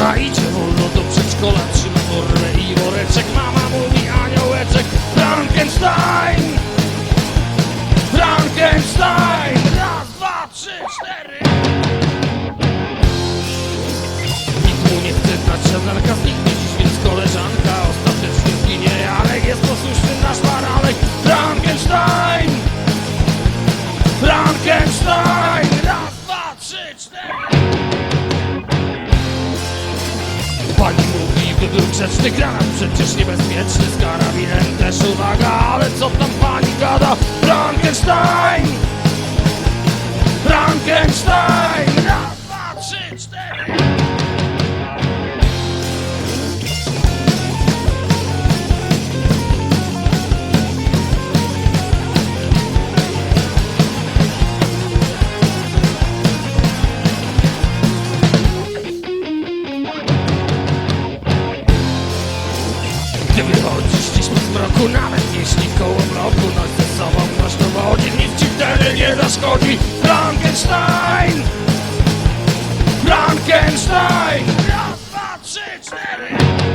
Ona idzie wolno do przedszkola, trzyma formę i woreczek ma. lub grzeczny granat Przecież niebezpieczny z karabinem też uwaga Ale co tam pani gada? Frankenstein! kroku Nawet jeśli koło bloku noś ze sobą głośno chodzi Nic ci wtedy nie zaszkodzi. Frankenstein! Frankenstein! Raz, dwa, trzy, cztery!